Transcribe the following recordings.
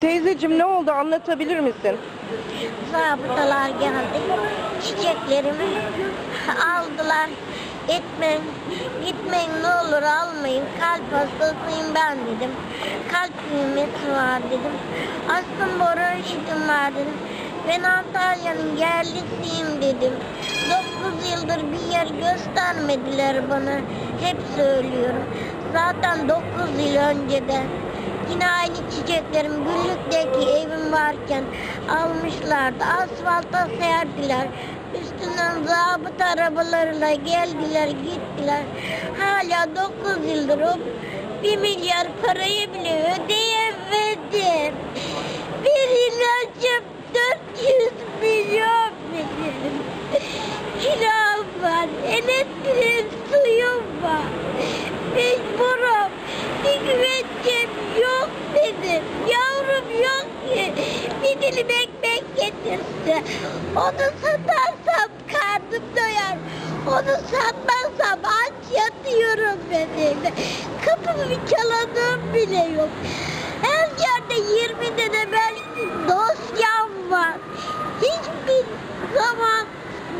Teyzeciğim ne oldu anlatabilir misin? Zabıtalar geldi. Çiçeklerimi aldılar. Gitmeyin, gitmeyin ne olur almayın. Kalp hastasıyım ben dedim. Kalp büyümesi var dedim. Astım bronşitim var dedim. Ben Antalya'nın yerlisiyim dedim. 9 yıldır bir yer göstermediler bana. Hep söylüyorum. Zaten 9 yıl önceden Yine aynı çiçeklerim Güllük'teki evim varken almışlardı. Asfalta serdiler. Üstünden zabıt arabalarıyla geldiler gittiler. Hala 9 yıldır o bir milyar parayı bile ödeyemedim. Bir ilacım 400 milyon benim. Kiram var, elektriğim, suyum var. Mecburum. Bir güvencem yok benim. Yavrum yok ki. Bir dilim ekmek getirse. Onu satarsam karnım doyar. Onu satmazsam aç yatıyorum evde. Kapımı bir çaladığım bile yok. Her yerde 20 tane belki dosyam var. Hiçbir zaman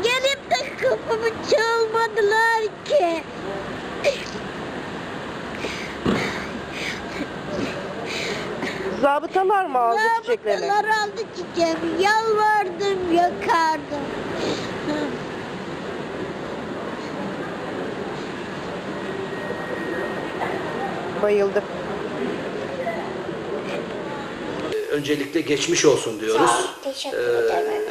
gelip de kapımı çalmadılar ki. Zabıtalar mı aldı çiçeklerini? Zabıtalar aldı çiçeğimi. Yalvardım, yakardım. Bayıldı. öncelikle geçmiş olsun diyoruz. Sağ ol, teşekkür Ee, ederim efendim.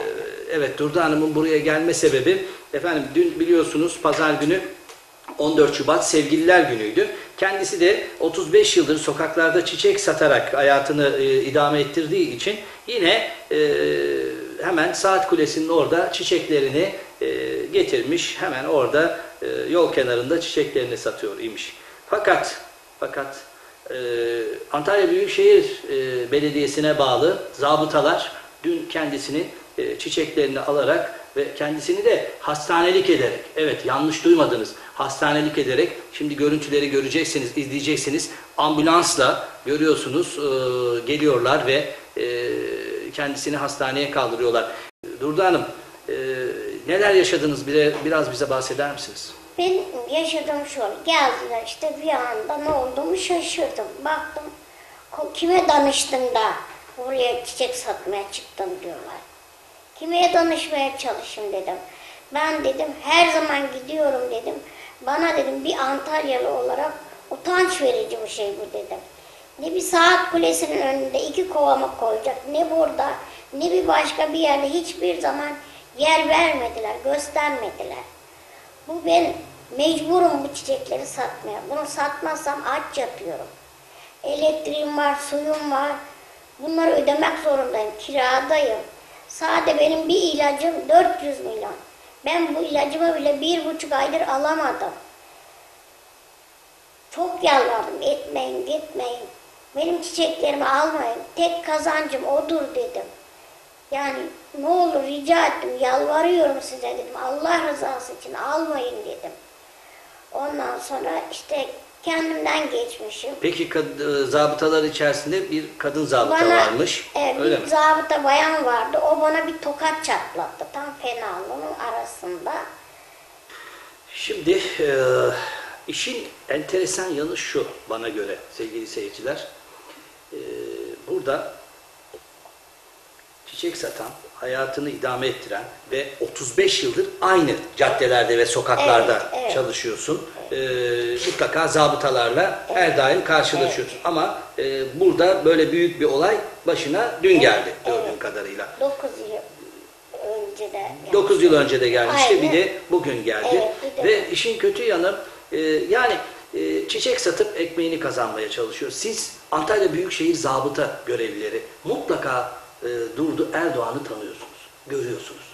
Evet Durda Hanım'ın buraya gelme sebebi efendim dün biliyorsunuz pazar günü 14 Şubat Sevgililer Günü'ydü. Kendisi de 35 yıldır sokaklarda çiçek satarak hayatını e, idame ettirdiği için yine e, hemen Saat Kulesi'nin orada çiçeklerini e, getirmiş. Hemen orada e, yol kenarında çiçeklerini satıyor imiş. Fakat fakat ee, Antalya Büyükşehir e, Belediyesi'ne bağlı zabıtalar dün kendisini e, çiçeklerini alarak ve kendisini de hastanelik ederek, evet yanlış duymadınız, hastanelik ederek, şimdi görüntüleri göreceksiniz, izleyeceksiniz, ambulansla görüyorsunuz e, geliyorlar ve e, kendisini hastaneye kaldırıyorlar. Durdu Hanım, e, neler yaşadınız bile, biraz bize bahseder misiniz? Ben yaşadığım şu geldiler işte bir anda ne olduğumu şaşırdım. Baktım kime danıştın da buraya çiçek satmaya çıktın diyorlar. Kime danışmaya çalışayım dedim. Ben dedim her zaman gidiyorum dedim. Bana dedim bir Antalyalı olarak utanç verici bir şey bu dedim. Ne bir saat kulesinin önünde iki kovama koyacak ne burada ne bir başka bir yerde hiçbir zaman yer vermediler, göstermediler. Bu ben mecburum bu çiçekleri satmaya. Bunu satmazsam aç yatıyorum. Elektriğim var, suyum var. Bunları ödemek zorundayım. Kiradayım. Sade benim bir ilacım 400 milyon. Ben bu ilacımı bile bir buçuk aydır alamadım. Çok yalvardım. Etmeyin, gitmeyin. Benim çiçeklerimi almayın. Tek kazancım odur dedim. Yani ne olur rica ettim, yalvarıyorum size dedim. Allah rızası için almayın dedim. Ondan sonra işte kendimden geçmişim. Peki kad- e, zabıtalar içerisinde bir kadın zabıta varmış. Öyle bir mi? zabıta bayan vardı. O bana bir tokat çatlattı. Tam fenalığının arasında. Şimdi e, işin enteresan yanı şu bana göre sevgili seyirciler. E, burada çiçek satan, hayatını idame ettiren ve 35 yıldır aynı caddelerde ve sokaklarda Evet, evet. çalışıyorsun. E, mutlaka zabıtalarla her daim karşılaşıyorsun. Ama e, burada böyle büyük bir olay başına dün geldi gördüğüm evet. kadarıyla. 9 yıl önce de. 9 yıl önce de gelmişti. Aynen. Bir de bugün geldi. Evet, de Ve işin kötü yanı e, yani e, çiçek satıp ekmeğini kazanmaya çalışıyor. Siz Antalya Büyükşehir Zabıta görevlileri mutlaka e, Durdu Erdoğan'ı tanıyorsunuz. Görüyorsunuz.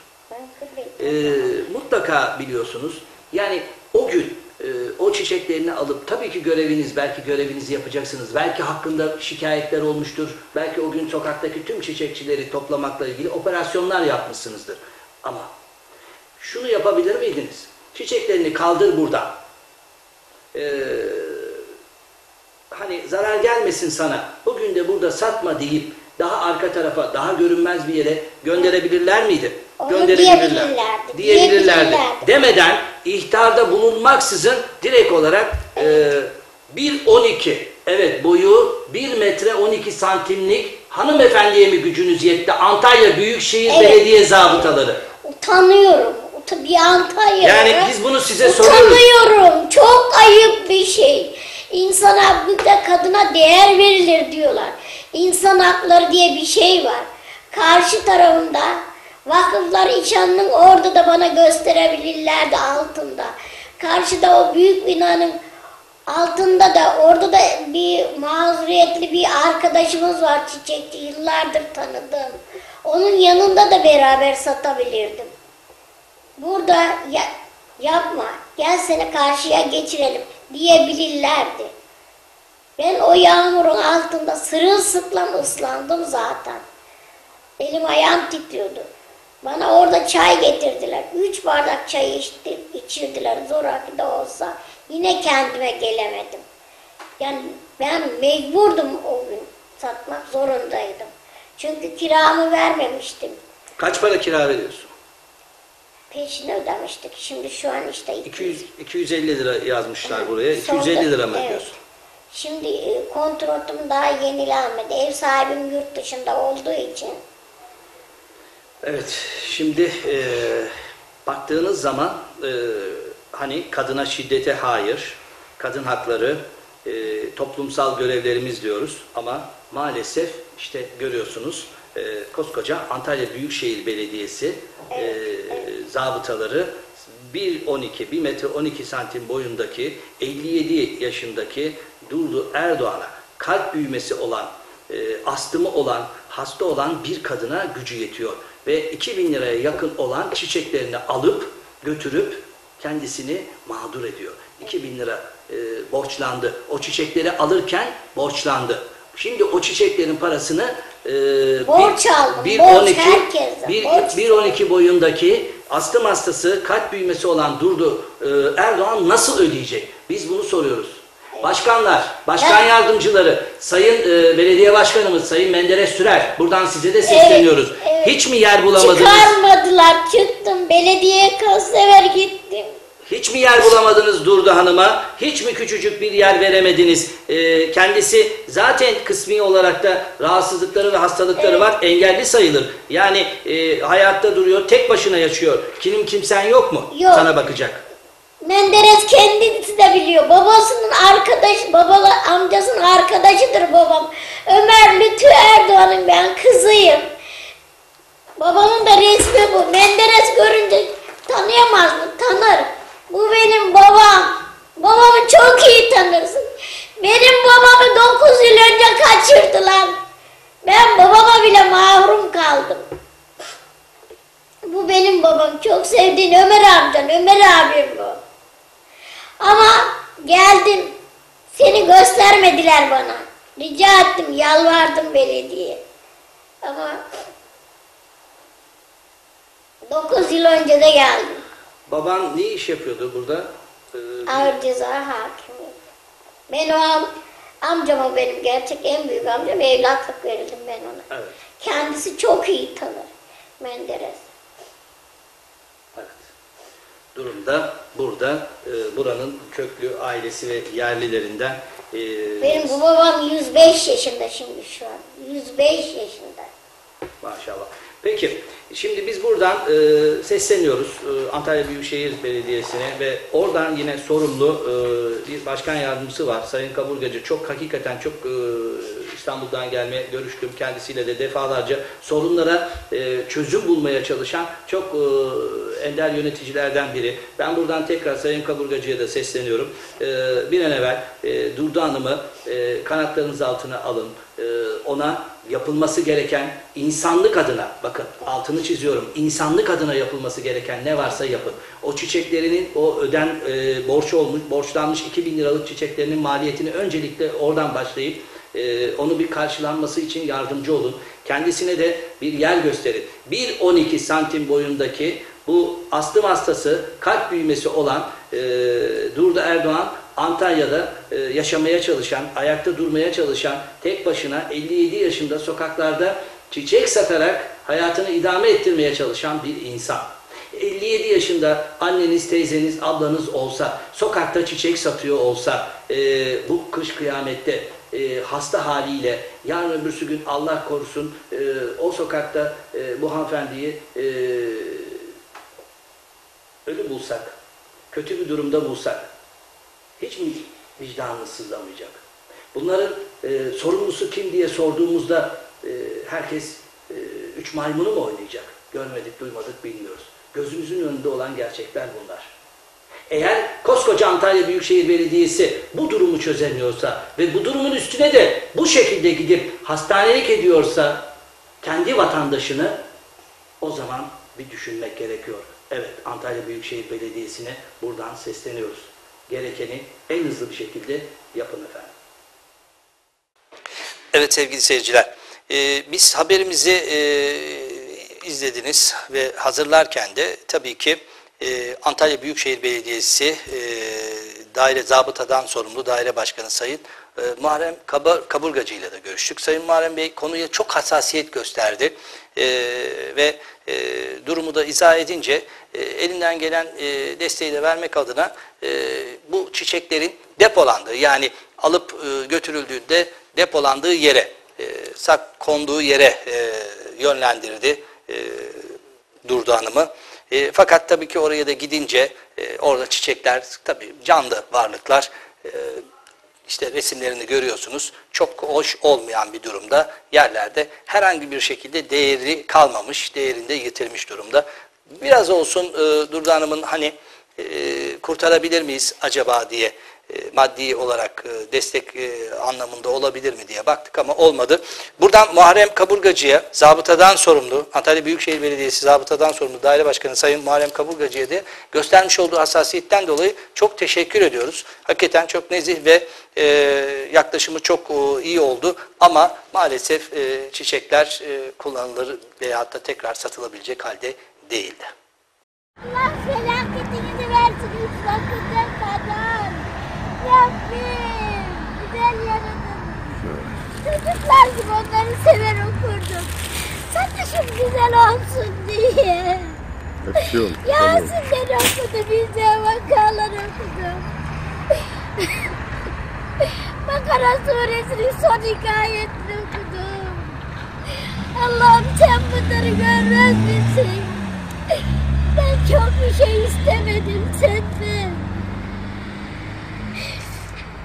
E, mutlaka biliyorsunuz. Yani o gün e, o çiçeklerini alıp tabii ki göreviniz belki görevinizi yapacaksınız. Belki hakkında şikayetler olmuştur. Belki o gün sokaktaki tüm çiçekçileri toplamakla ilgili operasyonlar yapmışsınızdır. Ama şunu yapabilir miydiniz? Çiçeklerini kaldır buradan. Ee, hani zarar gelmesin sana. Bugün de burada satma deyip daha arka tarafa, daha görünmez bir yere gönderebilirler miydi? Onu Gönderebilirler. diyebilirlerdi, Diyebilirlerdi. Demeden ihtarda bulunmaksızın direkt olarak e, 1.12 evet boyu 1 metre 12 santimlik hanımefendiye mi gücünüz yetti? Antalya Büyükşehir Evet. Belediye zabıtaları. Utanıyorum. Uta- Bir Antalya. Yani biz bunu size soruyoruz. Utanıyorum. Çok ayıp bir şey. İnsan haklıkla kadına değer verilir diyorlar. İnsan hakları diye bir şey var. Karşı tarafında vakıflar İçan'ın orada da bana gösterebilirlerdi altında. Karşıda o büyük binanın altında da orada da bir mazuriyetli bir arkadaşımız var çiçekçi yıllardır tanıdığım. Onun yanında da beraber satabilirdim. Burada ya- yapma, gel seni karşıya geçirelim diyebilirlerdi. Ben o yağmurun altında sırılsıklam ıslandım zaten. Elim ayağım titriyordu. Bana orada çay getirdiler. Üç bardak çay içti, içirdiler zoraki de olsa. Yine kendime gelemedim. Yani ben mecburdum o gün. Satmak zorundaydım. Çünkü kiramı vermemiştim. Kaç para kira veriyorsun? Peşini ödemiştik. Şimdi şu an işte 200 250 lira yazmışlar buraya. Sonda- 250 lira mı evet. ödüyorsun? Şimdi e, kontratım daha yenilenmedi. Ev sahibim yurt dışında olduğu için. Evet, şimdi e, baktığınız zaman e, hani kadına şiddete hayır, kadın hakları, e, toplumsal görevlerimiz diyoruz ama maalesef işte görüyorsunuz e, koskoca Antalya Büyükşehir Belediyesi e, zabıtaları 1.12, 1 metre 12 santim boyundaki 57 yaşındaki Durdu Erdoğan'a kalp büyümesi olan e, astımı olan, hasta olan bir kadına gücü yetiyor. Ve 2000 liraya yakın olan çiçeklerini alıp götürüp kendisini mağdur ediyor. 2000 lira e, borçlandı. O çiçekleri alırken borçlandı. Şimdi o çiçeklerin parasını e, Borç aldım, bir borç 12 herkesten, bir, borç. 1.12 boyundaki astım hastası kalp büyümesi olan Durdu e, Erdoğan nasıl ödeyecek? Biz bunu soruyoruz. Başkanlar, başkan Evet. yardımcıları, Sayın e, Belediye Başkanımız, Sayın Menderes Sürer, buradan size de sesleniyoruz. evet. Hiç mi yer bulamadınız? Çıkarmadılar. Çıktım. Belediyeye kaç sefer gittim. Hiç mi yer bulamadınız Durdu Hanım'a? Hiç mi küçücük bir yer veremediniz? Ee, kendisi zaten kısmi olarak da rahatsızlıkları ve hastalıkları Evet. var. Engelli sayılır. Yani e, hayatta duruyor, tek başına yaşıyor. Kimin kimsen yok mu? Yok. Sana bakacak. Menderes kendisi de biliyor. Babasının arkadaş, babalı amcasının arkadaşıdır babam. Ömer Lütfü Erdoğan'ın ben kızıyım. Babamın da resmi bu. Menderes görünce tanıyamaz mı? Tanır. Bu benim babam. Babamı çok iyi tanırsın. Benim babamı 9 yıl önce kaçırdılar. Ben babama bile mahrum kaldım. Bu benim babam. Çok sevdiğin Ömer amcan. Ömer abim bu. Ama geldim. Seni göstermediler bana. Rica ettim, yalvardım belediye. Ama 9 yıl önce de geldim. Baban ne iş yapıyordu burada? Ee, Ağır ceza hakimi. Ben o am amcama benim gerçek en büyük amcam evlatlık verildim ben ona. evet. Kendisi çok iyi tanır Menderes. Evet. Durumda burada e, buranın köklü ailesi ve yerlilerinden e, Benim bu babam 105 yaşında şimdi şu an. 105 yaşında. Maşallah. Peki, şimdi biz buradan e, sesleniyoruz e, Antalya Büyükşehir Belediyesi'ne ve oradan yine sorumlu e, bir başkan yardımcısı var. Sayın Kaburgacı çok hakikaten çok e, İstanbul'dan gelmeye görüştüm kendisiyle de defalarca sorunlara e, çözüm bulmaya çalışan çok e, ender yöneticilerden biri. Ben buradan tekrar Sayın Kaburgacı'ya da sesleniyorum. E, bir an evvel e, Durdu Hanım'ı e, kanatlarınız altına alın. E, ona yapılması gereken insanlık adına bakın altını çiziyorum insanlık adına yapılması gereken ne varsa yapın. O çiçeklerinin o öden e, borç olmuş borçlanmış 2000 liralık çiçeklerinin maliyetini öncelikle oradan başlayıp e, onu bir karşılanması için yardımcı olun. Kendisine de bir yer gösterin. 1.12 santim boyundaki bu astım hastası kalp büyümesi olan e, Durda Erdoğan Antalya'da e, yaşamaya çalışan, ayakta durmaya çalışan, tek başına 57 yaşında sokaklarda çiçek satarak hayatını idame ettirmeye çalışan bir insan. 57 yaşında anneniz, teyzeniz, ablanız olsa, sokakta çiçek satıyor olsa, e, bu kış kıyamette e, hasta haliyle yarın öbürsü gün Allah korusun e, o sokakta e, bu hanımefendiyi e, ölü bulsak, kötü bir durumda bulsak, hiç mi vicdanınız sızlamayacak? Bunların e, sorumlusu kim diye sorduğumuzda e, herkes e, üç maymunu mu oynayacak? Görmedik, duymadık, bilmiyoruz. Gözümüzün önünde olan gerçekler bunlar. Eğer koskoca Antalya Büyükşehir Belediyesi bu durumu çözemiyorsa ve bu durumun üstüne de bu şekilde gidip hastanelik ediyorsa kendi vatandaşını o zaman bir düşünmek gerekiyor. Evet Antalya Büyükşehir Belediyesi'ne buradan sesleniyoruz. Gerekeni en hızlı bir şekilde yapın efendim. Evet sevgili seyirciler, e, biz haberimizi e, izlediniz ve hazırlarken de tabii ki e, Antalya Büyükşehir Belediyesi e, daire zabıtadan sorumlu daire başkanı Sayın e, Muharrem Kaburgacı ile de görüştük. Sayın Muharrem Bey konuya çok hassasiyet gösterdi E, ve e, durumu da izah edince e, elinden gelen e, desteği de vermek adına e, bu çiçeklerin depolandığı yani alıp e, götürüldüğünde depolandığı yere, e, sak konduğu yere e, yönlendirdi e, Durdu Hanım'ı. E, fakat tabii ki oraya da gidince e, orada çiçekler tabii canlı varlıklar e, işte resimlerini görüyorsunuz. Çok hoş olmayan bir durumda yerlerde herhangi bir şekilde değeri kalmamış, değerinde yitirmiş durumda. Biraz olsun e, Durdu Hanım'ın hani e, kurtarabilir miyiz acaba diye maddi olarak e, destek e, anlamında olabilir mi diye baktık ama olmadı. Buradan Muharrem Kaburgacı'ya zabıtadan sorumlu, Antalya Büyükşehir Belediyesi zabıtadan sorumlu daire başkanı Sayın Muharrem Kaburgacı'ya da göstermiş olduğu hassasiyetten dolayı çok teşekkür ediyoruz. Hakikaten çok nezih ve e, yaklaşımı çok e, iyi oldu ama maalesef e, çiçekler e, kullanılır veyahut da tekrar satılabilecek halde değildi. Allah felaketinizi Gibi onları sever okurdum. Satışım güzel olsun diye. Yakışıyor. Tamam. Yasinler okudu, biz de vakalar okudum. Bakara suresinin son iki ayetini okudum. Allah'ım sen bunları görmez misin? Ben çok bir şey istemedim senden.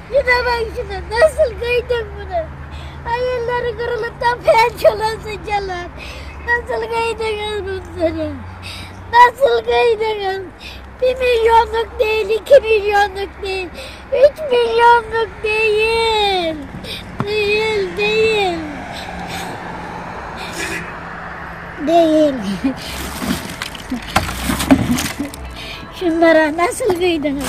Şuna bak şuna nasıl kıydın bunu? Hayırları kırılıp da pençolasıcalar. Nasıl kıydınız bunları? Nasıl kıydınız? Bir milyonluk değil, iki milyonluk değil, üç milyonluk değil. Değil, değil. Değil. Şunlara nasıl kıydınız?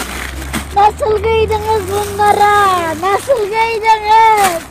Nasıl kıydınız bunlara? Nasıl kıydınız?